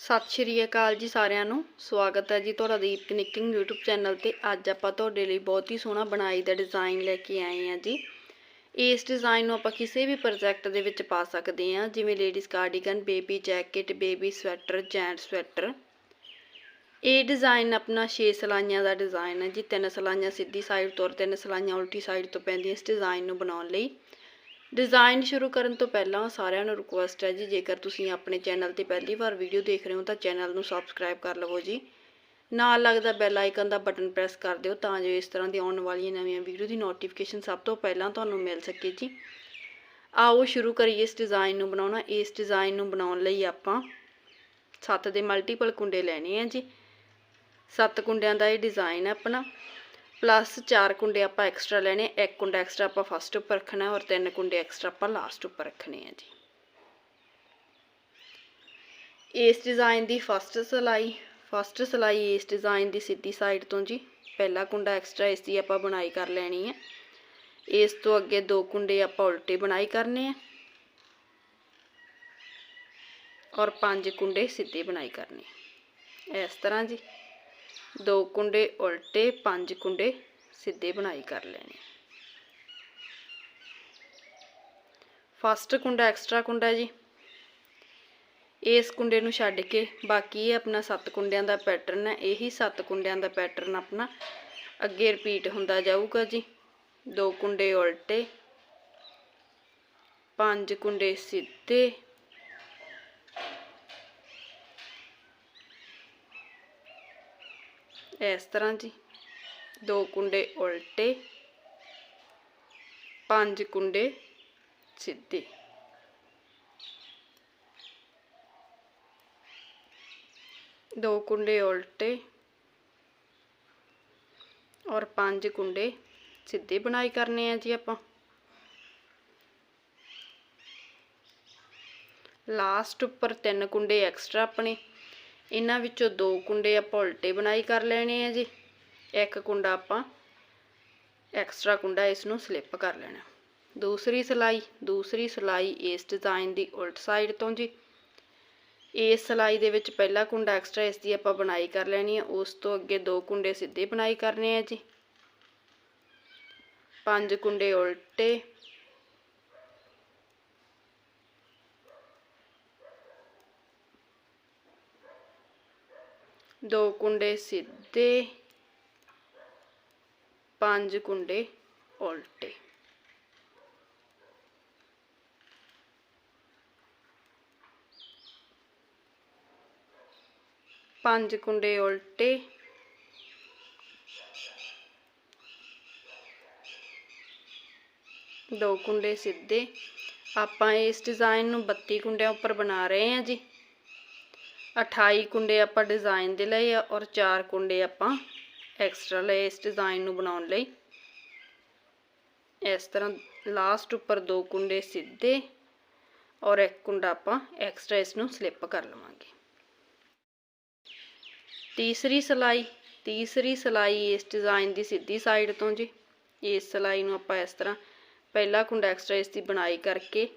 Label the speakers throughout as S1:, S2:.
S1: ਸਤਿ ਸ਼੍ਰੀ ਅਕਾਲ ਜੀ ਸਾਰਿਆਂ ਨੂੰ। ਸਵਾਗਤ ਹੈ ਜੀ ਤੁਹਾਡਾ ਦੀਪ ਕਨੈਕਟਿੰਗ YouTube ਚੈਨਲ ਤੇ। ਅੱਜ ਆਪਾਂ ਤੁਹਾਡੇ ਲਈ ਬਹੁਤ ਹੀ ਸੋਹਣਾ ਬਣਾਈ ਦਾ ਡਿਜ਼ਾਈਨ ਲੈ ਕੇ ਆਏ ਹਾਂ ਜੀ। ਇਸ ਡਿਜ਼ਾਈਨ ਨੂੰ ਆਪਾਂ ਕਿਸੇ ਵੀ ਪ੍ਰੋਜੈਕਟ ਦੇ ਵਿੱਚ ਪਾ ਸਕਦੇ ਹਾਂ। ਜਿਵੇਂ ladies cardigan baby jacket baby sweater gent sweater ਇਹ ਡਿਜ਼ਾਈਨ ਆਪਣਾ 6 ਸਲਾਈਆਂ ਦਾ ਡਿਜ਼ਾਈਨ ਹੈ ਜੀ। ਤਿੰਨ ਸਲਾਈਆਂ ਸਿੱਧੀ ਸਾਈਡ ਤੋਂ ਔਰ ਤਿੰਨ ਸਲਾਈਆਂ ਉਲਟੀ ਸਾਈਡ ਤੋਂ ਪੈਂਦੀਆਂ ਇਸ ਡਿਜ਼ਾਈਨ ਨੂੰ ਬਣਾਉਣ ਲਈ। ਡਿਜ਼ਾਈਨ ਸ਼ੁਰੂ ਕਰਨ ਤੋਂ ਪਹਿਲਾਂ ਸਾਰਿਆਂ ਨੂੰ ਰਿਕੁਐਸਟ ਹੈ ਜੀ, ਜੇਕਰ ਤੁਸੀਂ ਆਪਣੇ ਚੈਨਲ ਤੇ ਪਹਿਲੀ ਵਾਰ ਵੀਡੀਓ ਦੇਖ ਰਹੇ ਹੋ ਤਾਂ ਚੈਨਲ ਨੂੰ ਸਬਸਕ੍ਰਾਈਬ ਕਰ ਲਵੋ ਜੀ। ਨਾਲ ਲੱਗਦਾ ਬੈਲ ਆਈਕਨ ਦਾ ਬਟਨ ਪ੍ਰੈਸ ਕਰ ਦਿਓ ਤਾਂ ਜੋ ਇਸ ਤਰ੍ਹਾਂ ਦੀ ਆਉਣ ਵਾਲੀਆਂ ਨਵੀਆਂ ਵੀਡੀਓ ਦੀ ਨੋਟੀਫਿਕੇਸ਼ਨ ਸਭ ਤੋਂ ਪਹਿਲਾਂ ਤੁਹਾਨੂੰ ਮਿਲ ਸਕੇ ਜੀ। ਆਓ ਸ਼ੁਰੂ ਕਰੀਏ ਇਸ ਡਿਜ਼ਾਈਨ ਨੂੰ ਬਣਾਉਣਾ। ਇਸ ਡਿਜ਼ਾਈਨ ਨੂੰ ਬਣਾਉਣ ਲਈ ਆਪਾਂ ਸੱਤ ਦੇ ਮਲਟੀਪਲ ਕੁੰਡੇ ਲੈਣੇ ਆ ਜੀ। ਸੱਤ ਕੁੰਡਿਆਂ ਦਾ ਇਹ ਡਿਜ਼ਾਈਨ ਹੈ ਆਪਣਾ। ਪਲੱਸ 4 ਕੁੰਡੇ ਆਪਾਂ ਐਕਸਟਰਾ ਲੈਣੇ ਇੱਕ ਕੁੰਡਾ ਐਕਸਟਰਾ ਆਪਾਂ ਫਸਟ ਉੱਪਰ ਰੱਖਣਾ ਔਰ ਤਿੰਨ ਕੁੰਡੇ ਐਕਸਟਰਾ ਆਪਾਂ ਲਾਸਟ ਉੱਪਰ ਰੱਖਣੇ ਆ ਜੀ। ਇਸ ਡਿਜ਼ਾਈਨ ਦੀ ਫਸਟ ਸਲਾਈ ਫਸਟ ਸਲਾਈ ਇਸ ਡਿਜ਼ਾਈਨ ਦੀ ਸਿੱਧੀ ਸਾਈਡ ਤੋਂ ਜੀ। ਪਹਿਲਾ ਕੁੰਡਾ ਐਕਸਟਰਾ ਇਸ ਦੀ ਆਪਾਂ ਬਣਾਈ ਕਰ ਲੈਣੀ ਹੈ ਇਸ ਤੋਂ ਅੱਗੇ ਦੋ ਕੁੰਡੇ ਆਪਾਂ ਉਲਟੇ ਬਣਾਈ ਕਰਨੇ ਆ। ਔਰ ਪੰਜ ਕੁੰਡੇ ਸਿੱਧੇ ਬਣਾਈ ਕਰਨੇ ਇਸ ਤਰ੍ਹਾਂ ਜੀ। ਦੋ ਕੁੰਡੇ ਉਲਟੇ, ਪੰਜ ਕੁੰਡੇ ਸਿੱਧੇ ਬਣਾਈ ਕਰ ਲੈਣੇ। ਫਸਟ ਕੁੰਡਾ ਐਕਸਟਰਾ ਕੁੰਡਾ ਜੀ। ਇਸ ਕੁੰਡੇ ਨੂੰ ਛੱਡ ਕੇ ਬਾਕੀ ਇਹ ਆਪਣਾ ਸੱਤ ਕੁੰਡਿਆਂ ਦਾ ਪੈਟਰਨ ਹੈ। ਇਹੀ ਸੱਤ ਕੁੰਡਿਆਂ ਦਾ ਪੈਟਰਨ ਆਪਣਾ ਅੱਗੇ ਰਿਪੀਟ ਹੁੰਦਾ ਜਾਊਗਾ ਜੀ। ਦੋ ਕੁੰਡੇ ਉਲਟੇ, ਪੰਜ ਕੁੰਡੇ ਸਿੱਧੇ ਇਸ ਤਰ੍ਹਾਂ ਜੀ ਦੋ ਕੁੰਡੇ ਉਲਟੇ ਪੰਜ ਕੁੰਡੇ ਸਿੱਧੇ ਦੋ ਕੁੰਡੇ ਉਲਟੇ ਔਰ ਪੰਜ ਕੁੰਡੇ ਸਿੱਧੇ ਬਣਾਈ ਕਰਨੇ ਆ ਜੀ ਆਪਾਂ ਲਾਸਟ ਉੱਪਰ ਤਿੰਨ ਕੁੰਡੇ ਐਕਸਟਰਾ ਆਪਣੇ ਇਹਨਾਂ ਵਿੱਚੋਂ ਦੋ ਕੁੰਡੇ ਆਪਾਂ ਉਲਟੇ ਬਣਾਈ ਕਰ ਲੈਣੇ ਆ ਜੀ। ਇੱਕ ਕੁੰਡਾ ਆਪਾਂ ਐਕਸਟਰਾ ਕੁੰਡਾ ਇਸ ਨੂੰ ਸਲਿੱਪ ਕਰ ਲੈਣਾ। ਦੂਸਰੀ ਸਲਾਈ ਦੂਸਰੀ ਸਲਾਈ ਇਸ ਡਿਜ਼ਾਈਨ ਦੀ ਉਲਟ ਸਾਈਡ ਤੋਂ ਜੀ। ਇਸ ਸਲਾਈ ਦੇ ਵਿੱਚ ਪਹਿਲਾ ਕੁੰਡਾ ਐਕਸਟਰਾ ਇਸ ਦੀ ਆਪਾਂ ਬਣਾਈ ਕਰ ਲੈਣੀ ਹੈ ਉਸ ਤੋਂ ਅੱਗੇ ਦੋ ਕੁੰਡੇ ਸਿੱਧੇ ਬਣਾਈ ਕਰਨੇ ਆ ਜੀ। ਪੰਜ ਕੁੰਡੇ ਉਲਟੇ ਦੋ ਕੁੰਡੇ ਸਿੱਧੇ, ਪੰਜ ਕੁੰਡੇ ਉਲਟੇ। ਪੰਜ ਕੁੰਡੇ ਉਲਟੇ, ਦੋ ਕੁੰਡੇ ਸਿੱਧੇ। ਆਪਾਂ ਇਸ ਡਿਜ਼ਾਈਨ ਨੂੰ 32 ਕੁੰਡਿਆਂ ਉੱਪਰ ਬਣਾ ਰਹੇ ਹਾਂ ਜੀ। 28 ਕੁੰਡੇ ਆਪਾਂ ਡਿਜ਼ਾਈਨ ਦੇ ਲਏ ਆ ਔਰ 4 ਕੁੰਡੇ ਆਪਾਂ ਐਕਸਟਰਾ ਲਏ ਇਸ ਡਿਜ਼ਾਈਨ ਨੂੰ ਬਣਾਉਣ ਲਈ। ਇਸ ਤਰ੍ਹਾਂ ਲਾਸਟ ਉੱਪਰ ਦੋ ਕੁੰਡੇ ਸਿੱਧੇ ਔਰ ਇੱਕ ਕੁੰਡਾ ਆਪਾਂ ਐਕਸਟਰਾ ਇਸ ਨੂੰ ਸਲਿੱਪ ਕਰ ਲਵਾਂਗੇ। ਤੀਸਰੀ ਸਲਾਈ ਤੀਸਰੀ ਸਲਾਈ ਇਸ ਡਿਜ਼ਾਈਨ ਦੀ ਸਿੱਧੀ ਸਾਈਡ ਤੋਂ ਜੀ। ਇਸ ਸਲਾਈ ਨੂੰ ਆਪਾਂ ਇਸ ਤਰ੍ਹਾਂ ਪਹਿਲਾ ਕੁੰਡਾ ਐਕਸਟਰਾ ਇਸ ਦੀ ਬਣਾਈ ਕਰਕੇ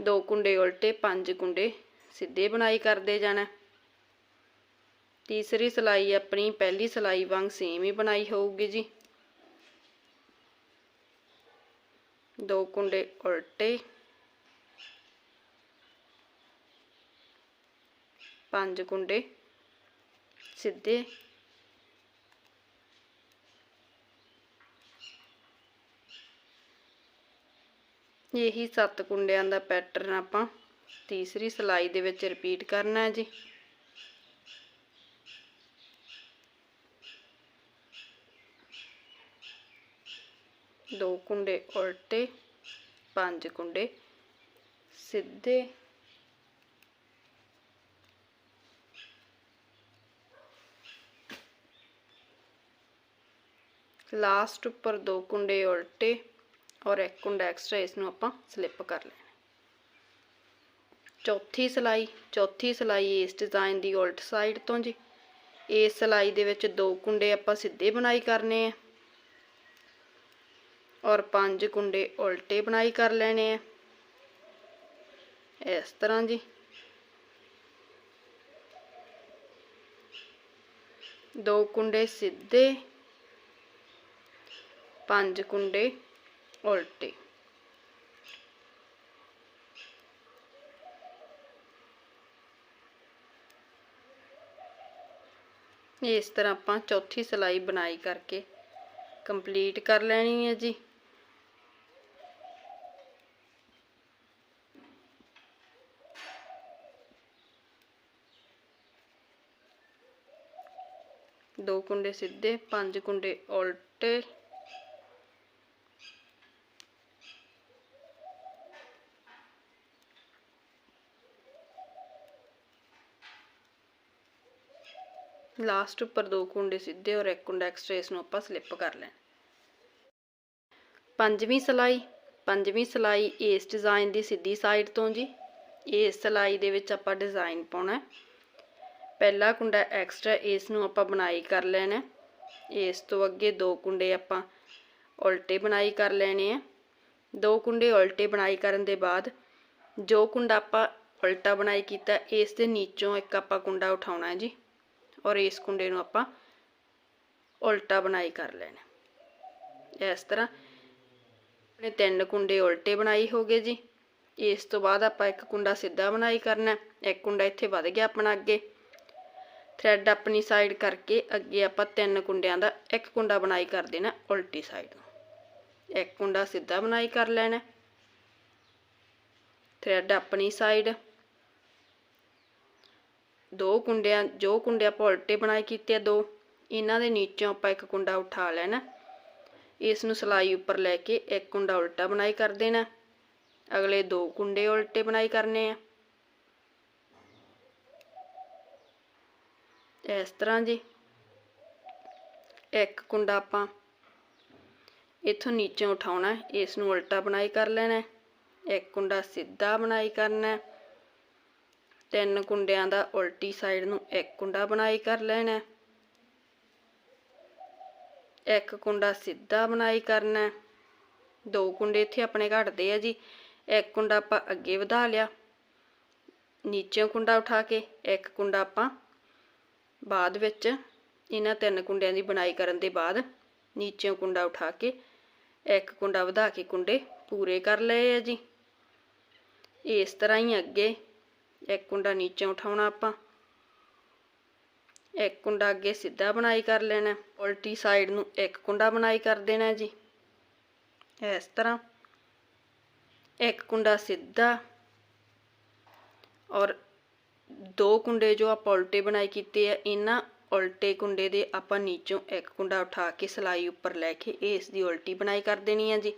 S1: ਦੋ ਕੁੰਡੇ ਉਲਟੇ, ਪੰਜ ਕੁੰਡੇ ਸਿੱਧੇ ਬਣਾਈ ਕਰਦੇ ਜਾਣਾ। ਤੀਸਰੀ ਸਲਾਈ ਆਪਣੀ, ਪਹਿਲੀ ਸਲਾਈ ਵਾਂਗ ਸੇਮ ਹੀ ਬਣਾਈ ਹੋਊਗੀ ਜੀ। ਦੋ ਕੁੰਡੇ ਉਲਟੇ। ਪੰਜ ਕੁੰਡੇ ਸਿੱਧੇ। ਇਹੀ ਸੱਤ ਕੁੰਡਿਆਂ ਦਾ ਪੈਟਰਨ ਆਪਾਂ ਤੀਸਰੀ ਸਲਾਈ ਦੇ ਵਿੱਚ ਰਿਪੀਟ ਕਰਨਾ ਹੈ ਜੀ। ਦੋ ਕੁੰਡੇ ਉਲਟੇ, ਪੰਜ ਕੁੰਡੇ ਸਿੱਧੇ। ਲਾਸਟ ਉੱਪਰ ਦੋ ਕੁੰਡੇ ਉਲਟੇ ਔਰ ਇੱਕ ਕੁੰਡਾ ਐਕਸਟਰਾ ਇਸ ਨੂੰ ਆਪਾਂ ਸਲਿੱਪ ਕਰ ਲੈਣਾ। ਚੌਥੀ ਸਲਾਈ ਚੌਥੀ ਸਲਾਈ ਇਸ ਡਿਜ਼ਾਈਨ ਦੀ ਉਲਟ ਸਾਈਡ ਤੋਂ ਜੀ। ਇਸ ਸਲਾਈ ਦੇ ਵਿੱਚ ਦੋ ਕੁੰਡੇ ਆਪਾਂ ਸਿੱਧੇ ਬਣਾਈ ਕਰਨੇ ਆ ਔਰ ਪੰਜ ਕੁੰਡੇ ਉਲਟੇ ਬਣਾਈ ਕਰ ਲੈਣੇ ਆ। ਇਸ ਤਰ੍ਹਾਂ ਜੀ। ਦੋ ਕੁੰਡੇ ਸਿੱਧੇ, ਪੰਜ ਕੁੰਡੇ ਉਲਟੇ। ਇਸ ਤਰ੍ਹਾਂ ਆਪਾਂ ਚੌਥੀ ਸਲਾਈ ਬਣਾਈ ਕਰਕੇ ਕੰਪਲੀਟ ਕਰ ਲੈਣੀ ਹੈ ਜੀ। ਦੋ ਕੁੰਡੇ ਸਿੱਧੇ, ਪੰਜ ਕੁੰਡੇ ਉਲਟੇ। ਲਾਸਟ ਉੱਪਰ ਦੋ ਕੁੰਡੇ ਸਿੱਧੇ ਔਰ ਇੱਕ ਕੁੰਡਾ ਐਕਸਟਰਾ ਇਸ ਨੂੰ ਆਪਾਂ ਸਲਿੱਪ ਕਰ ਲੈਣਾ। ਪੰਜਵੀਂ ਸਲਾਈ। ਪੰਜਵੀਂ ਸਲਾਈ ਇਸ ਡਿਜ਼ਾਈਨ ਦੀ ਸਿੱਧੀ ਸਾਈਡ ਤੋਂ ਜੀ। ਇਸ ਸਲਾਈ ਦੇ ਵਿੱਚ ਆਪਾਂ ਡਿਜ਼ਾਈਨ ਪਾਉਣਾ ਪਹਿਲਾ ਕੁੰਡਾ ਐਕਸਟਰਾ ਇਸ ਨੂੰ ਆਪਾਂ ਬਣਾਈ ਕਰ ਲੈਣਾ ਇਸ ਤੋਂ ਅੱਗੇ ਦੋ ਕੁੰਡੇ ਆਪਾਂ ਉਲਟੇ ਬਣਾਈ ਕਰ ਲੈਣੇ ਆ। ਦੋ ਕੁੰਡੇ ਉਲਟੇ ਬਣਾਈ ਕਰਨ ਦੇ ਬਾਅਦ ਜੋ ਕੁੰਡਾ ਆਪਾਂ ਉਲਟਾ ਬਣਾਈ ਕੀਤਾ, ਇਸ ਦੇ ਨੀਚੋਂ ਇੱਕ ਆਪਾਂ ਕੁੰਡਾ ਉਠਾਉਣਾ ਜੀ। ਔਰ ਇਸ ਕੁੰਡੇ ਨੂੰ ਆਪਾਂ ਉਲਟਾ ਬਣਾਈ ਕਰ ਲੈਣਾ। ਇਸ ਤਰ੍ਹਾਂ ਆਪਣੇ ਤਿੰਨ ਕੁੰਡੇ ਉਲਟੇ ਬਣਾਈ ਹੋ ਗਏ ਜੀ। ਇਸ ਤੋਂ ਬਾਅਦ ਆਪਾਂ ਇੱਕ ਕੁੰਡਾ ਸਿੱਧਾ ਬਣਾਈ ਕਰਨਾ। ਇੱਕ ਕੁੰਡਾ ਇੱਥੇ ਵੱਧ ਗਿਆ ਆਪਣਾ ਅੱਗੇ। ਥ੍ਰੈਡ ਆਪਣੀ ਸਾਈਡ ਕਰਕੇ ਅੱਗੇ ਆਪਾਂ ਤਿੰਨ ਕੁੰਡਿਆਂ ਦਾ ਇੱਕ ਕੁੰਡਾ ਬਣਾਈ ਕਰ ਦੇਣਾ ਉਲਟੀ ਸਾਈਡ ਨੂੰ। ਇੱਕ ਕੁੰਡਾ ਸਿੱਧਾ ਬਣਾਈ ਕਰ ਲੈਣਾ। ਥ੍ਰੈਡ ਆਪਣੀ ਸਾਈਡ ਦੋ ਕੁੰਡਿਆਂ, ਜੋ ਕੁੰਡੇ ਆਪਾਂ ਉਲਟੇ ਬਣਾਏ ਕੀਤੇ ਆ ਦੋ, ਇਹਨਾਂ ਦੇ ਨੀਚੋਂ ਆਪਾਂ ਇੱਕ ਕੁੰਡਾ ਉਠਾ ਲੈਣਾ। ਇਸ ਨੂੰ ਸਲਾਈ ਉੱਪਰ ਲੈ ਕੇ ਇੱਕ ਕੁੰਡਾ ਉਲਟਾ ਬਣਾਈ ਕਰ ਦੇਣਾ। ਅਗਲੇ ਦੋ ਕੁੰਡੇ ਉਲਟੇ ਬਣਾਈ ਕਰਨੇ ਆ। ਇਸ ਤਰ੍ਹਾਂ ਜੀ। ਇੱਕ ਕੁੰਡਾ ਆਪਾਂ ਇਥੋਂ ਨੀਚੇ ਉਠਾਉਣਾ, ਇਸ ਨੂੰ ਉਲਟਾ ਬਣਾਈ ਕਰ ਲੈਣਾ। ਇੱਕ ਕੁੰਡਾ ਸਿੱਧਾ ਬਣਾਈ ਕਰਨਾ। ਤਿੰਨ ਕੁੰਡਿਆਂ ਦਾ ਉਲਟੀ ਸਾਈਡ ਨੂੰ ਇੱਕ ਕੁੰਡਾ ਬਣਾਈ ਕਰ ਲੈਣਾ ਇੱਕ ਕੁੰਡਾ ਸਿੱਧਾ ਬਣਾਈ ਕਰਨਾ ਦੋ ਕੁੰਡੇ ਇੱਥੇ ਆਪਣੇ ਘਟਦੇ ਆ ਜੀ। ਇੱਕ ਕੁੰਡਾ ਆਪਾਂ ਅੱਗੇ ਵਧਾ ਲਿਆ। ਨੀਚੇ ਕੁੰਡਾ ਉਠਾ ਕੇ ਇੱਕ ਕੁੰਡਾ ਆਪਾਂ ਬਾਅਦ ਵਿੱਚ ਇਹਨਾਂ ਤਿੰਨ ਕੁੰਡਿਆਂ ਦੀ ਬਣਾਈ ਕਰਨ ਦੇ ਬਾਅਦ ਨੀਚੇ ਕੁੰਡਾ ਉਠਾ ਕੇ ਇੱਕ ਕੁੰਡਾ ਵਧਾ ਕੇ ਕੁੰਡੇ ਪੂਰੇ ਕਰ ਲਏ ਆ ਜੀ। ਇਸ ਤਰ੍ਹਾਂ ਹੀ ਅੱਗੇ ਇੱਕ ਕੁੰਡਾ ਨੀਚੇ ਉਠਾਉਣਾ ਆਪਾਂ। ਇੱਕ ਕੁੰਡਾ ਅੱਗੇ ਸਿੱਧਾ ਬਣਾਈ ਕਰ ਲੈਣਾ। ਉਲਟੀ ਸਾਈਡ ਨੂੰ ਇੱਕ ਕੁੰਡਾ ਬਣਾਈ ਕਰ ਦੇਣਾ ਜੀ। ਇਸ ਤਰ੍ਹਾਂ। ਇੱਕ ਕੁੰਡਾ ਸਿੱਧਾ ਔਰ ਦੋ ਕੁੰਡੇ ਜੋ ਆਪਾਂ ਉਲਟੇ ਬਣਾਈ ਕੀਤੇ ਆ, ਇਹਨਾਂ ਉਲਟੇ ਕੁੰਡੇ ਦੇ ਆਪਾਂ ਨੀਚੋਂ ਇੱਕ ਕੁੰਡਾ ਉਠਾ ਕੇ ਸਲਾਈ ਉੱਪਰ ਲੈ ਕੇ ਇਸ ਦੀ ਉਲਟੀ ਬਣਾਈ ਕਰ ਦੇਣੀ ਹੈ ਜੀ।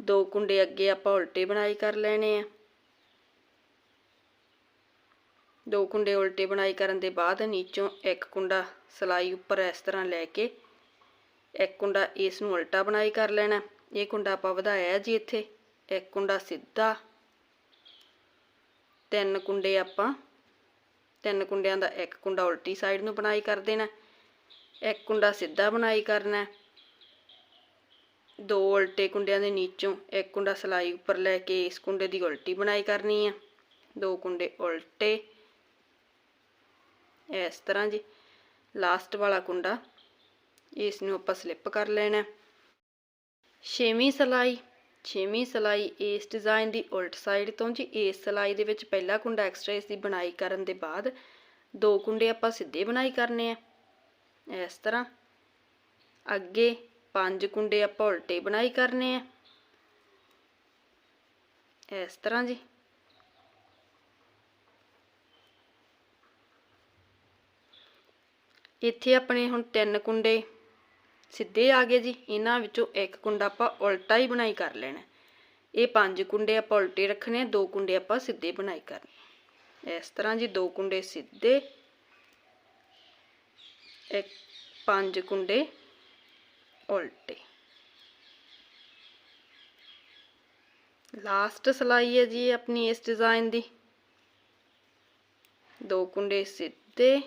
S1: ਦੋ ਕੁੰਡੇ ਅੱਗੇ ਆਪਾਂ ਉਲਟੇ ਬਣਾਈ ਕਰ ਲੈਣੇ ਆ। ਦੋ ਕੁੰਡੇ ਉਲਟੇ ਬਣਾਈ ਕਰਨ ਦੇ ਬਾਅਦ ਨੀਚੋਂ ਇੱਕ ਕੁੰਡਾ ਸਲਾਈ ਉੱਪਰ ਇਸ ਤਰ੍ਹਾਂ ਲੈ ਕੇ ਇੱਕ ਕੁੰਡਾ ਇਸ ਨੂੰ ਉਲਟਾ ਬਣਾਈ ਕਰ ਲੈਣਾ। ਇਹ ਕੁੰਡਾ ਆਪਾਂ ਵਧਾਇਆ ਜੀ ਇੱਥੇ। ਇੱਕ ਕੁੰਡਾ ਸਿੱਧਾ। ਤਿੰਨ ਕੁੰਡੇ ਆਪਾਂ। ਤਿੰਨ ਕੁੰਡਿਆਂ ਦਾ ਇੱਕ ਕੁੰਡਾ ਉਲਟੀ ਸਾਈਡ ਨੂੰ ਬਣਾਈ ਕਰ ਦੇਣਾ। ਇੱਕ ਕੁੰਡਾ ਸਿੱਧਾ ਬਣਾਈ ਕਰਨਾ। ਦੋ ਉਲਟੇ ਕੁੰਡਿਆਂ ਦੇ ਨੀਚੋਂ ਇੱਕ ਕੁੰਡਾ ਸਲਾਈ ਉੱਪਰ ਲੈ ਕੇ ਇਸ ਕੁੰਡੇ ਦੀ ਉਲਟੀ ਬਣਾਈ ਕਰਨੀ ਆ। ਦੋ ਕੁੰਡੇ ਉਲਟੇ। ਇਸ ਤਰ੍ਹਾਂ ਜੀ। ਲਾਸਟ ਵਾਲਾ ਕੁੰਡਾ ਇਸ ਨੂੰ ਆਪਾਂ ਸਲਿੱਪ ਕਰ ਲੈਣਾ। ਛੇਵੀਂ ਸਲਾਈ ਛੇਵੀਂ ਸਲਾਈ ਇਸ ਡਿਜ਼ਾਈਨ ਦੀ ਉਲਟ ਸਾਈਡ ਤੋਂ ਜੀ। ਇਸ ਸਲਾਈ ਦੇ ਵਿੱਚ ਪਹਿਲਾ ਕੁੰਡਾ ਐਕਸਟਰਾ ਇਸ ਦੀ ਬਣਾਈ ਕਰਨ ਦੇ ਬਾਅਦ ਦੋ ਕੁੰਡੇ ਆਪਾਂ ਸਿੱਧੇ ਬਣਾਈ ਕਰਨੇ ਆ। ਇਸ ਤਰ੍ਹਾਂ ਅੱਗੇ ਪੰਜ ਕੁੰਡੇ ਆਪਾਂ ਉਲਟੇ ਬਣਾਈ ਕਰਨੇ ਆ। ਇਸ ਤਰ੍ਹਾਂ ਜੀ। ਇੱਥੇ ਆਪਣੇ ਹੁਣ ਤਿੰਨ ਕੁੰਡੇ ਸਿੱਧੇ ਆ ਗਏ ਜੀ। ਇਹਨਾਂ ਵਿੱਚੋਂ ਇੱਕ ਕੁੰਡਾ ਆਪਾਂ ਉਲਟਾ ਹੀ ਬਣਾਈ ਕਰ ਲੈਣਾ। ਇਹ ਪੰਜ ਕੁੰਡੇ ਆਪਾਂ ਉਲਟੇ ਰੱਖਣੇ ਦੋ ਕੁੰਡੇ ਆਪਾਂ ਸਿੱਧੇ ਬਣਾਈ ਕਰਨੇ ਇਸ ਤਰ੍ਹਾਂ ਜੀ ਦੋ ਕੁੰਡੇ ਸਿੱਧੇ, ਇੱਕ ਪੰਜ ਕੁੰਡੇ ਉਲਟੇ। ਲਾਸਟ ਸਲਾਈ ਹੈ ਜੀ ਆਪਣੀ ਇਸ ਡਿਜ਼ਾਈਨ ਦੀ। ਦੋ ਕੁੰਡੇ ਸਿੱਧੇ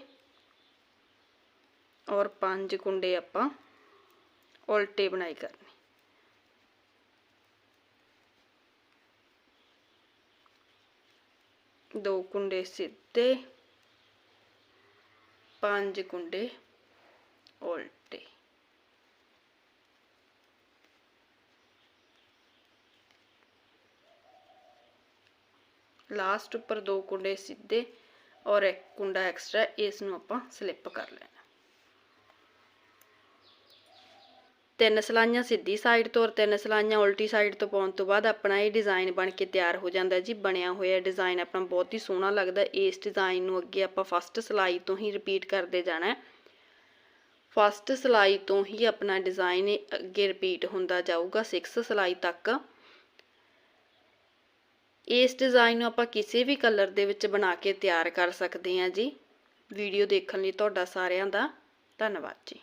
S1: ਔਰ ਪੰਜ ਕੁੰਡੇ ਆਪਾਂ ਉਲਟੇ ਬਣਾਈ ਕਰਨੇ। ਦੋ ਕੁੰਡੇ ਸਿੱਧੇ, ਪੰਜ ਕੁੰਡੇ ਉਲਟੇ। ਲਾਸਟ ਉੱਪਰ ਦੋ ਕੁੰਡੇ ਸਿੱਧੇ ਔਰ ਇੱਕ ਕੁੰਡਾ ਐਕਸਟਰਾ ਇਸ ਨੂੰ ਆਪਾਂ ਸਲਿੱਪ ਕਰ ਲੈਣਾ। ਤਿੰਨ ਸਲਾਈਆਂ ਸਿੱਧੀ ਸਾਈਡ ਤੋਂ ਔਰ ਤਿੰਨ ਸਲਾਈਆਂ ਉਲਟੀ ਸਾਈਡ ਤੋਂ ਪਾਉਣ ਤੋਂ ਬਾਅਦ ਆਪਣਾ ਇਹ ਡਿਜ਼ਾਈਨ ਬਣ ਕੇ ਤਿਆਰ ਹੋ ਜਾਂਦਾ ਜੀ, ਬਣਿਆ ਹੋਇਆ ਡਿਜ਼ਾਈਨ ਆਪਣਾ ਬਹੁਤ ਹੀ ਸੋਹਣਾ ਲੱਗਦਾ ਇਸ ਡਿਜ਼ਾਈਨ ਨੂੰ ਅੱਗੇ ਆਪਾਂ ਫਸਟ ਸਲਾਈ ਤੋਂ ਹੀ ਰਿਪੀਟ ਕਰਦੇ ਜਾਣਾ ਫਸਟ ਸਲਾਈ ਤੋਂ ਹੀ ਆਪਣਾ ਡਿਜ਼ਾਈਨ ਅੱਗੇ ਰਿਪੀਟ ਹੁੰਦਾ ਜਾਊਗਾ 6 ਸਲਾਈ ਤੱਕ। ਇਸ ਡਿਜ਼ਾਈਨ ਨੂੰ ਆਪਾਂ ਕਿਸੇ ਵੀ ਕਲਰ ਦੇ ਵਿੱਚ ਬਣਾ ਕੇ ਤਿਆਰ ਕਰ ਸਕਦੇ ਹਾਂ ਜੀ। ਵੀਡੀਓ ਦੇਖਣ ਲਈ ਤੁਹਾਡਾ ਸਾਰਿਆਂ ਦਾ ਧੰਨਵਾਦ ਜੀ।